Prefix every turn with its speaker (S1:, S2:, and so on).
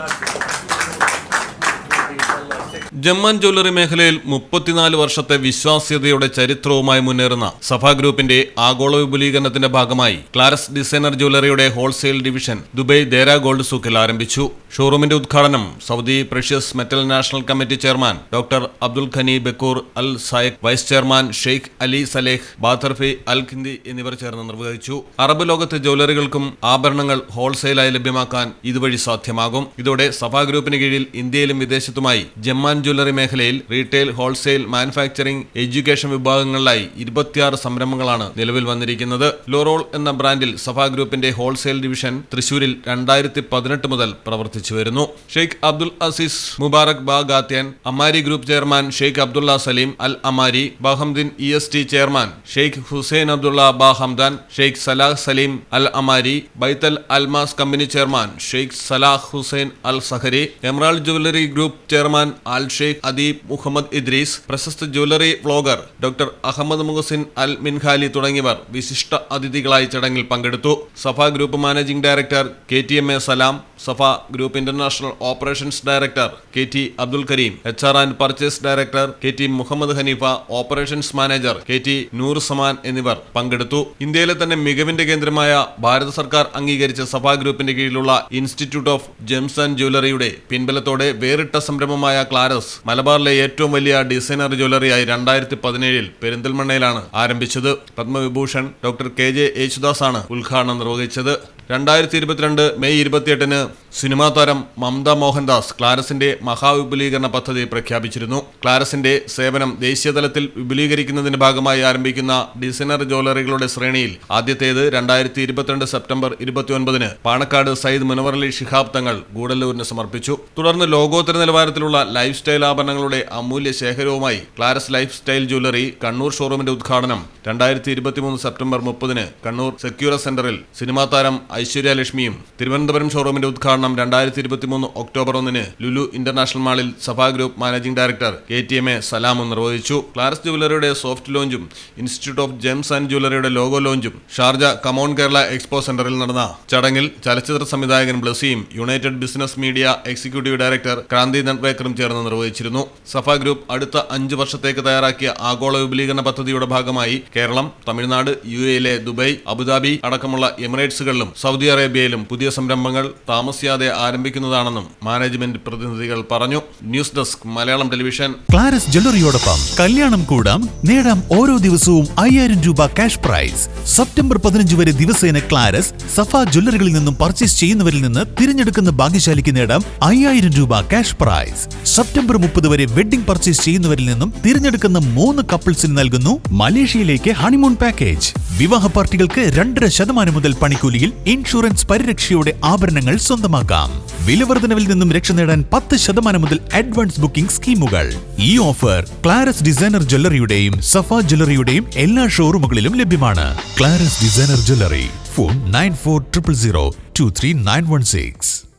S1: Gracias. ജമ്മാൻ jewellery മേഖലയിൽ മുപ്പത്തിനാല് വർഷത്തെ വിശ്വാസ്യതയുടെ ചരിത്രവുമായി മുന്നേറുന്ന സഫാ ഗ്രൂപ്പിന്റെ ആഗോള വിപുലീകരണത്തിന്റെ ഭാഗമായി ക്ലാരസ് designer ജ്വല്ലറിയുടെ wholesale division Dubai Deira gold സൂക്കിൽ ആരംഭിച്ചു. ഷോറൂമിന്റെ ഉദ്ഘാടനം Saudi precious metal national committee chairman doctor Abdul Ghani Bakur Al Sayak vice chairman Sheikh Ali Saleh Batharfi Al Khindi എന്നിവർ ചേർന്ന് നിർവഹിച്ചു. അറബ് ലോകത്തെ ജ്വല്ലറികൾക്കും ആഭരണങ്ങൾ ഹോൾസെയിലായി ലഭ്യമാക്കാൻ ഇതുവഴി സാധ്യമാകും. ഇതോടെ സഫാ ഗ്രൂപ്പിന് കീഴിൽ ഇന്ത്യയിലും വിദേശത്തുമായി ജമ്മാൻ ജ്വല്ലറി മേഖലയിൽ റീറ്റെയിൽ ഹോൾസെയിൽ മാനുഫാക്ചറിംഗ് എഡ്യൂക്കേഷൻ വിഭാഗങ്ങളിലായി ഇരുപത്തിയാറ് സംരംഭങ്ങളാണ് നിലവിൽ വന്നിരിക്കുന്നത്. ലോറോൾ എന്ന ബ്രാൻഡിൽ സഫാ ഗ്രൂപ്പിന്റെ ഹോൾസെയിൽ ഡിവിഷൻ തൃശൂരിൽ രണ്ടായിരത്തി പതിനെട്ട് മുതൽ പ്രവർത്തിച്ചു വരുന്നു. Sheikh Abdul Azeez Mubarak Ba Ghathyan Amari group chairman Sheikh Abdullah Salim Al Amari Bahamdin E S T chairman Sheikh Hussain Abdullah Ba Hamdan Sheikh Salah Salim Al Amari Baithal Almas company chairman Sheikh Salah Hussain Al Sahari emerald jewellery group chairman Al Sheikh Adeeb Muhammad Idris പ്രശസ്ത jewellery vlogger doctor Ahmed Muhsin Al Minkhali തുടങ്ങിയവർ വിശിഷ്ട അതിഥികളായി ചടങ്ങിൽ പങ്കെടുത്തു. Safa group managing director K T M A Salam Safa group international operations director K T Abdul Karim H R and purchase director K T Muhammad Haneefa operations manager K T Noor Saman എന്നിവർ പങ്കെടുത്തു. ഇന്ത്യയിലെ തന്നെ മികവിന്റെ കേന്ദ്രമായ ഭാരത സർക്കാർ അംഗീകരിച്ച സഫ ഗ്രൂപ്പിന്റെ കീഴിലുള്ള ഇൻസ്റ്റിറ്റ്യൂട്ട് ഓഫ് ജെംസ് ആൻഡ് ജ്വല്ലറിയുടെ പിൻബലത്തോടെ വേറിട്ട സംരംഭമായ ക്ലാരസ് മലബാറിലെ ഏറ്റവും വലിയ ഡിസൈനർ ജ്വല്ലറിയായി രണ്ടായിരത്തി പതിനേഴിൽ പെരിന്തൽമണ്ണയിലാണ് ആരംഭിച്ചത്. Padma Vibhushan doctor K J Yesudas ആണ് ഉദ്ഘാടനം നിർവഹിച്ചത്. രണ്ടായിരത്തി ഇരുപത്തിരണ്ട് മെയ് ഇരുപത്തിയെട്ടിന് സിനിമാ താരം മമത മോഹൻദാസ് ക്ലാരസിന്റെ മഹാവിപുലീകരണ പദ്ധതി പ്രഖ്യാപിച്ചിരുന്നു. ക്ലാരസിന്റെ സേവനം ദേശീയതലത്തിൽ വിപുലീകരിക്കുന്നതിന്റെ ഭാഗമായി ആരംഭിക്കുന്ന ഡിസൈനർ ജ്വല്ലറികളുടെ ശ്രേണിയിൽ ആദ്യത്തേത് രണ്ടായിരത്തി ഇരുപത്തിരണ്ട് സെപ്റ്റംബർ ഇരുപത്തിയൊൻപതിന് പാണക്കാട് സയ്യിദ് മുനവർ അലി ശിഹാബ് തങ്ങൾ ഗൂഡല്ലൂരിന് സമർപ്പിച്ചു. തുടർന്ന് ലോകോത്തര നിലവാരത്തിലുള്ള ലൈഫ് സ്റ്റൈൽ ആഭരണങ്ങളുടെ അമൂല്യ ശേഖരവുമായി Claras life style jewellery Kannur ഷോറൂമിന്റെ ഉദ്ഘാടനം രണ്ടായിരത്തി സെപ്റ്റംബർ മുപ്പതിന് കണ്ണൂർ സെക്യൂര സെന്ററിൽ സിനിമാ താരം ലക്ഷ്മിയും തിരുവനന്തപുരം ഷോറൂമിന്റെ ഉദ്ഘാടനം രണ്ടായിരത്തി ഇരുപത്തിമൂന്ന് ഒക്ടോബർ ഒന്നിന് ലുലു ഇന്റർനാഷണൽ മാളിൽ Safa group managing director K T M A സലാമും നിർവഹിച്ചു. ക്ലാരസ് ജുവലറിയുടെ സോഫ്റ്റ് ലോഞ്ചും ഇൻസ്റ്റിറ്റ്യൂട്ട് ഓഫ് ജെംസ് ആൻഡ് ജുവലറിയുടെ logo ലോഞ്ചും Sharjah come on Kerala expo സെന്ററിൽ നടന്ന ചടങ്ങിൽ ചലച്ചിത്ര സംവിധായകൻ ബ്ലസിയും united business media executive director Kranti നെറ്റ്വേക്കറും ചേർന്ന് നിർവഹിച്ചിരുന്നു. സഫ ഗ്രൂപ്പ് അടുത്ത അഞ്ച് വർഷത്തേക്ക് തയ്യാറാക്കിയ ആഗോള വിപുലീകരണ പദ്ധതിയുടെ ഭാഗമായി കേരളം തമിഴ്നാട് യു എയിലെ ദുബൈ അബുദാബി അടക്കമുള്ള എമിറേറ്റ്സുകളിലും സൗദി അറേബ്യയിലും പുതിയ സംരംഭങ്ങൾ താമസിയാതെ ആരംഭിക്കുന്നതാണെന്നും മാനേജ്മെന്റ് പ്രതിനിധികൾ പറഞ്ഞു. News desk Malayalam television.
S2: Claras ജ്വല്ലറിയോടൊപ്പം കല്യാണം കൂടാം. നേടാം ഓരോ ദിവസവും അയ്യായിരം രൂപ ക്യാഷ് പ്രൈസ് സെപ്റ്റംബർ പതിനഞ്ച് വരെ ദിവസേന ക്ലാരസ് സഫ ജ്വല്ലറികളിൽ നിന്നും പർച്ചേസ് ചെയ്യുന്നവരിൽ നിന്ന് തിരഞ്ഞെടുക്കുന്ന ഭാഗ്യശാലിക്ക് നേടാം അയ്യായിരം രൂപ ക്യാഷ് പ്രൈസ് സെപ്റ്റംബർ മുപ്പത് വരെ വെഡിംഗ് പർച്ചേസ് ചെയ്യുന്നവരിൽ നിന്നും തിരഞ്ഞെടുക്കുന്ന മൂന്ന് കപ്പിൾസിന് നൽകുന്നു മലേഷ്യയിലേക്ക് ഹണിമൂൺ പാക്കേജ് വിവാഹ പാർട്ടികൾക്ക് രണ്ടര ശതമാനം മുതൽ പണിക്കൂലിയിൽ ഇൻഷുറൻസ് പരിരക്ഷയോടെ ആഭരണങ്ങൾ സ്വന്തമാക്കാം. വിലവർദ്ധനവിൽ നിന്നും രക്ഷ നേടാൻ പത്ത് ശതമാനം മുതൽ അഡ്വാൻസ് ബുക്കിംഗ് സ്കീമുകൾ. ഈ ഓഫർ ക്ലാരസ് ഡിസൈനർ ജ്വല്ലറിയുടെയും സഫ ജ്വല്ലറിയുടെയും എല്ലാ ഷോറൂമുകളിലും ലഭ്യമാണ്. Claras designer jewellery phone nine four triple zero two three nine one six.